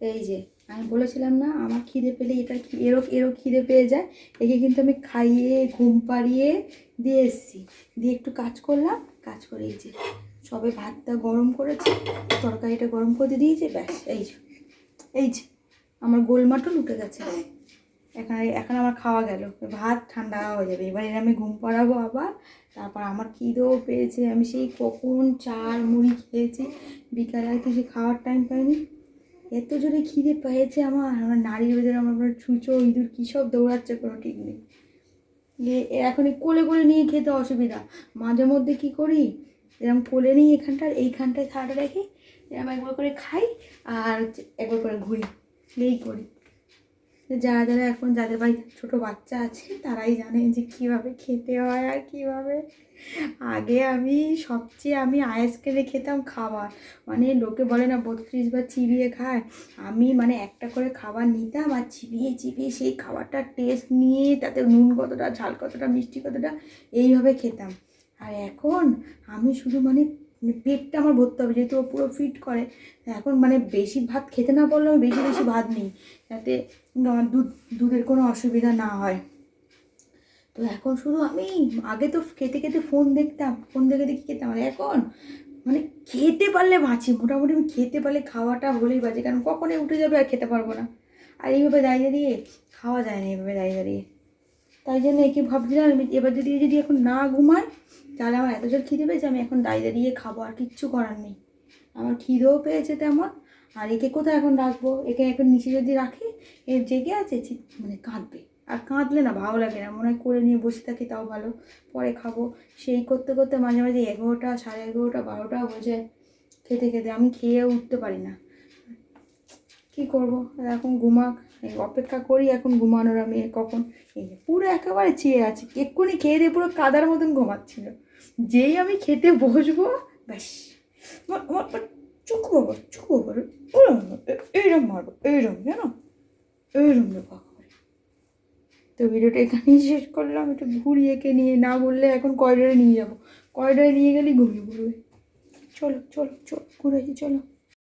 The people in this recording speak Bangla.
এই যে, আমি বলেছিলাম না, আমার খিদে পেলে এটা এরও এরও খিদে পেয়ে যায়। একে কিন্তু আমি খাইয়ে, ঘুম পাড়িয়ে দিয়ে এসেছি। দিয়ে একটু কাজ করলাম, কাজ করে এই যে, সবে ভাতটা গরম করেছি, তরকারিটা গরম করে দিয়েছে, ব্যাস, এই যে এই যে, আমার গোলমাটও লুটে গেছে। এখন এখন আমার খাওয়া গেল, ভাত ঠান্ডা হয়ে যাবে। এবার এর আমি ঘুম পাড়াবো আবার, তারপর আমার খিদেও পেয়েছে। আমি সেই কখন চার মুড়ি খেয়েছি, বিকালে কিছু খাওয়ার টাইম পাইনি। এত জোরে খিদে পেয়েছে আমার আমার নারী ভেতরে আমার আমার ছুঁচো ইঁদুর কী সব দৌড়াচ্ছে কোনো ঠিক নেই। এখন কোলে কোলে নিয়ে খেতে অসুবিধা। মাঝে মধ্যে কি করি এরকম কোলে নিই এখানটার এইখানটায় খাওয়াটা রাখি এরকম একবার করে খাই আর একবার করে ঘুরি, এই করি। যারা যারা এখন যাদের বাড়িতে ছোটো বাচ্চা আছে, তারাই জানে যে কীভাবে খেতে হয় আর কীভাবে। আগে আমি সবচেয়ে আমি আইসক্রিমে খেতাম খাবার। মানে লোকে বলে না, বত্রিশ বার চিবিয়ে খায়। আমি মানে একটা করে খাবার নিতাম আর চিবিয়ে চিবিয়ে সেই খাবারটার টেস্ট নিয়ে তাতে নুন কতটা, ঝাল কতটা, মিষ্টি কতটা, এইভাবে খেতাম। আর এখন আমি শুধু মানে পেটটা আমার ভরতে হবে, যেহেতু ও পুরো ফিট করে এখন মানে বেশি ভাত খেতে না পারলেও আমি বেশি বেশি ভাত নিই, যাতে আমার দুধ, দুধের কোনো অসুবিধা না হয়। তো এখন শুধু আমি, আগে তো খেতে খেতে ফোন দেখতাম ফোন দেখে দেখে খেতাম, আর এখন মানে খেতে পারলে বাঁচি, মোটামুটি আমি খেতে পারলে খাওয়াটা হলেই বাজে কারণ কখনই উঠে যাবে আর খেতে পারব না। আর এইভাবে দাঁড়িয়ে দাঁড়িয়ে খাওয়া যায় না, এইভাবে দাঁড়িয়ে দাঁড়িয়ে। তাই জন্য একে ভাবছিলাম আমি এবার যদি যদি এখন না ঘুমায়, তাহলে আমার এত জোর খিদে পেয়েছে, আমি এখন দাঁড়িয়ে দাঁড়িয়ে খাব, আর কিচ্ছু করার নেই। আমার খিদেও পেয়েছে তেমন, আর একে কোথায় এখন রাখব? একে এখন নিচে যদি রাখি, এ জেগে আছে মানে কাঁদবে। আর কাঁদলে না ভালো লাগে না, মনে হয় করে নিয়ে বসে থাকি, তাও ভালো। পরে খাব। সেই করতে করতে মাঝে মাঝে এগারোটা, সাড়ে এগারোটা, বারোটা যায়, খেতে খেতে। আমি খেয়ে উঠতে পারি না। কি করব? এখন ঘুমাক। অপেক্ষা করি এখন ঘুমানোর আমি কখন? এই যে পুরো একেবারে চেয়ে আছি। এক্ষুনি খেয়ে দিয়ে পুরো কাদার মতন ঘুমাচ্ছিল যেই আমি খেতে বসবো, ব্যাস। আমার চুপ বাবা চুপ বাবা ওরম এইরম মারবো এইরম জানো? এইরম তো ভিডিওটা এখানেই শেষ করলাম। একটু ঘুরিয়ে একে নিয়ে না বললে এখন করিডোরে নিয়ে যাব। করিডোরে নিয়ে গেলেই ঘুমিয়ে পড়বে। চলো চলো চলো, ঘুরে আসি, চলো।